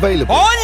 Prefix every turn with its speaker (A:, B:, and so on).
A: available.
B: ഓൻ